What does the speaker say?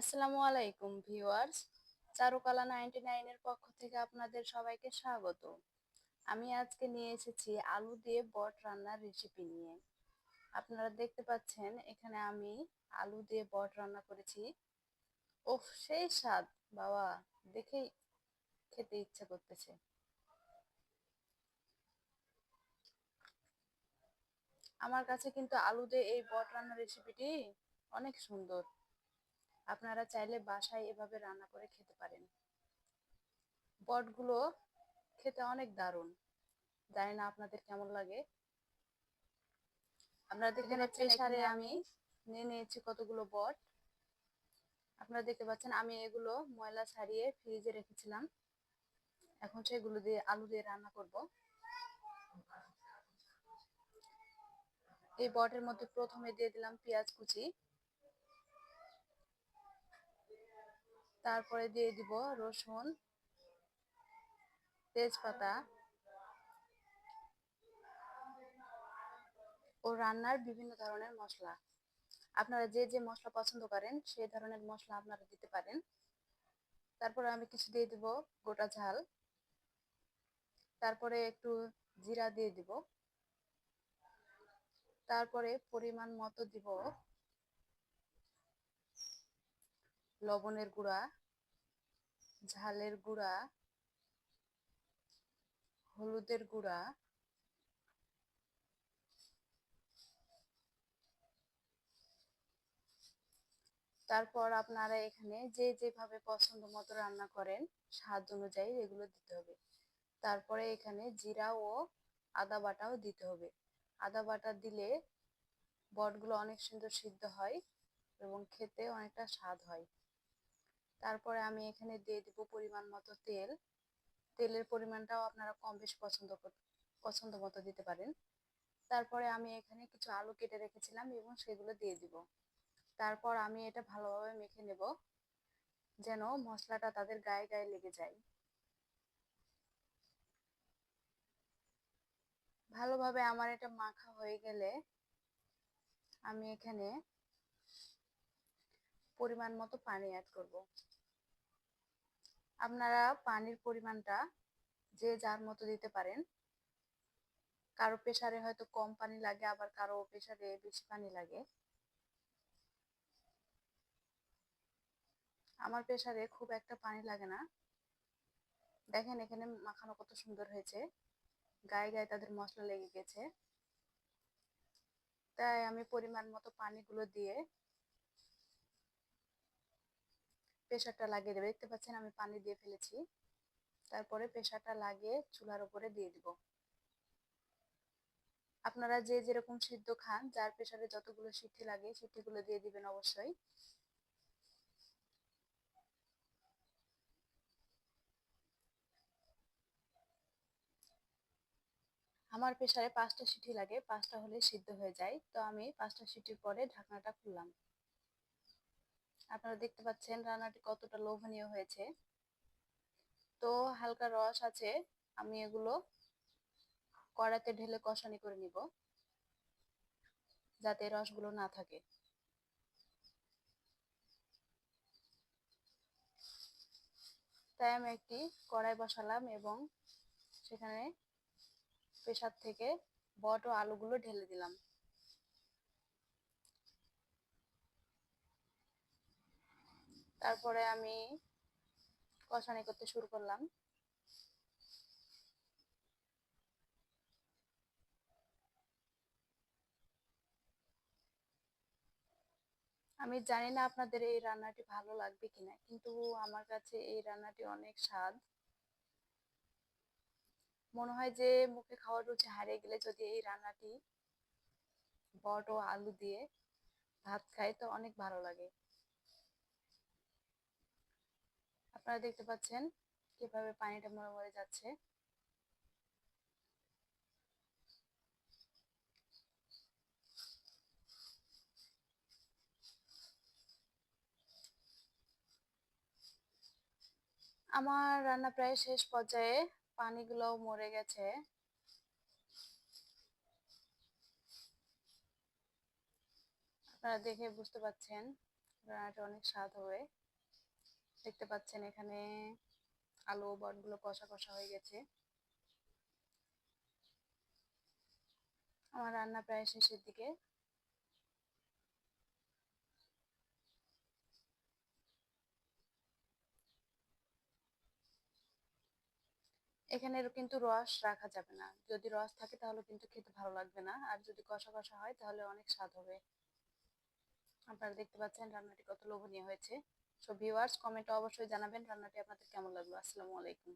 আসসালামু আলাইকুম ভিউয়ার্স। চারুকলা নাইনটি নাইনের পক্ষ থেকে আপনাদের সবাইকে স্বাগত। আমি আজকে নিয়ে এসেছি আলু দিয়ে বট রান্নার রেসিপি নিয়ে। আপনারা দেখতে পাচ্ছেন, এখানে আমি আলু দিয়ে বট রান্না করেছি। ওফ, সেই স্বাদ, বাবা, দেখেই খেতে ইচ্ছা করতেছে। আমার কাছে কিন্তু আলু দিয়ে এই বট রান্নার রেসিপিটি অনেক সুন্দর। আপনারা চাইলে বাসায় এভাবে রান্না করে খেতে পারেন। বটগুলো খেতে অনেক দারুণ। জানি না আপনাদের কেমন লাগে। আপনারা দেখতে পাচ্ছেন এখানে আমি নিয়ে নিয়েছি কতগুলো বট। আপনারা দেখতে পাচ্ছেন আমি এগুলো ময়লা ছাড়িয়ে ফ্রিজে রেখেছিলাম। এখন সেগুলো দিয়ে আলু দিয়ে রান্না করব। এই বটের মধ্যে প্রথমে দিয়ে দিলাম পেঁয়াজ কুচি। তারপরে দিয়ে দিব রসুন, তেজপাতা ও রান্নার বিভিন্ন ধরনের মশলা। আপনারা যে যে মশলা পছন্দ করেন, সেই ধরনের মশলা আপনারা দিতে পারেন। তারপরে আমি কিছু দিয়ে দিব গোটা ঝাল। তারপরে একটু জিরা দিয়ে দিব। তারপরে পরিমাণ মতো দিব লবণের গুঁড়া, ঝালের গুঁড়া, হলুদের গুঁড়া, তারপর আপনারা এখানে যে যেভাবে পছন্দ মতো রান্না করেন, স্বাদ অনুযায়ী এগুলো দিতে হবে। তারপরে এখানে জিরা ও আদা বাটাও দিতে হবে। আদা বাটা দিলে বটগুলো অনেক সুন্দর সিদ্ধ হয় এবং খেতে অনেকটা স্বাদ হয়। তারপরে আমি এখানে দিয়ে দিব পরিমাণ মতো তেল। তেলের পরিমাণটাও আপনারা কম বেশ পছন্দ পছন্দ মতো দিতে পারেন। তারপরে আমি এখানে কিছু আলু কেটে রেখেছিলাম এবং সেগুলো দিয়ে দিব। তারপর আমি এটা ভালোভাবে মেখে নেব, যেন মশলাটা তাদের গায়ে গায়ে লেগে যায়। ভালোভাবে আমার এটা মাখা হয়ে গেলে আমি এখানে পরিমাণ মতো পানি অ্যাড করব। আপনারা পানির পরিমাণটা যে যার মতো দিতে পারেন। কারও প্রেশারে হয়তো কম পানি লাগে, আবার কারও প্রেশারে বেশি পানি লাগে। আমার প্রেশারে খুব একটা পানি লাগে না। দেখেন এখানে মাখানো কত সুন্দর হয়েছে। গায়ে গায়ে তাদের মশলা লেগে গেছে। তাই আমি পরিমাণ মতো পানিগুলো দিয়ে প্রেশারটা লাগিয়ে দেবে। দেখতে পাচ্ছেন আমি পানি দিয়ে ফেলেছি। তারপরে প্রেশারটা লাগিয়ে চুলার উপরে দিয়ে দিব। আপনারা যে যেরকম সিদ্ধ খান, যার প্রেশারে যতগুলো সিদ্ধি লাগে সিদ্ধিগুলো দিয়ে দিবেন অবশ্যই। আমার প্রেশারে পাঁচটা সিটি লাগে, পাঁচটা হলে সিদ্ধ হয়ে যায়। তো আমি পাঁচটা সিটির পরে ঢাকনাটা খুললাম। আপনারা দেখতে পাচ্ছেন রান্নাটি কতটা লোভনীয় হয়েছে। তো হালকা রস আছে, আমি এগুলো কড়াতে ঢেলে কষানি করে নিব, যাতে রসগুলো না থাকে। তাই আমি একটি কড়াই বসালাম এবং সেখানে প্রেসার থেকে বট ও আলুগুলো ঢেলে দিলাম। তারপরে আমি কষানি করতে শুরু করলাম। আমি জানি না আপনাদের এই রান্নাটি ভালো লাগবে কিনা, কিন্তু আমার কাছে এই রান্নাটি অনেক স্বাদ। মনে হয় যে মুখে খাওয়ার রুচি হারিয়ে গেলে যদি এই রান্নাটি বট ও আলু দিয়ে ভাত খাই, তো অনেক ভালো লাগে। আপনারা দেখতে পাচ্ছেন কীভাবে পানিটা মরে মরে যাচ্ছে। আমার রান্না প্রায় শেষ পর্যায়ে পানিগুলো মরে গেছে। আপনারা দেখে বুঝতে পাচ্ছেন রান্নাটা অনেক স্বাদ হবে। দেখতে পাচ্ছেন এখানে আলু বটগুলো কষা কষা হয়ে গেছে। আমার রান্না প্রায় শেষের দিকে। এখানে কিন্তু রস রাখা যাবে না। যদি রস থাকে তাহলে কিন্তু খেতে ভালো লাগবে না। আর যদি কষা কষা হয় তাহলে অনেক স্বাদ হবে। আপনারা দেখতে পাচ্ছেন রান্নাটি কত লোভনীয় হয়েছে। সো ভিউয়ার্স কমেন্টে অবশ্যই জানাবেন। রান্নাটি আপনাদের কেমন লাগল? আসসালামু আলাইকুম।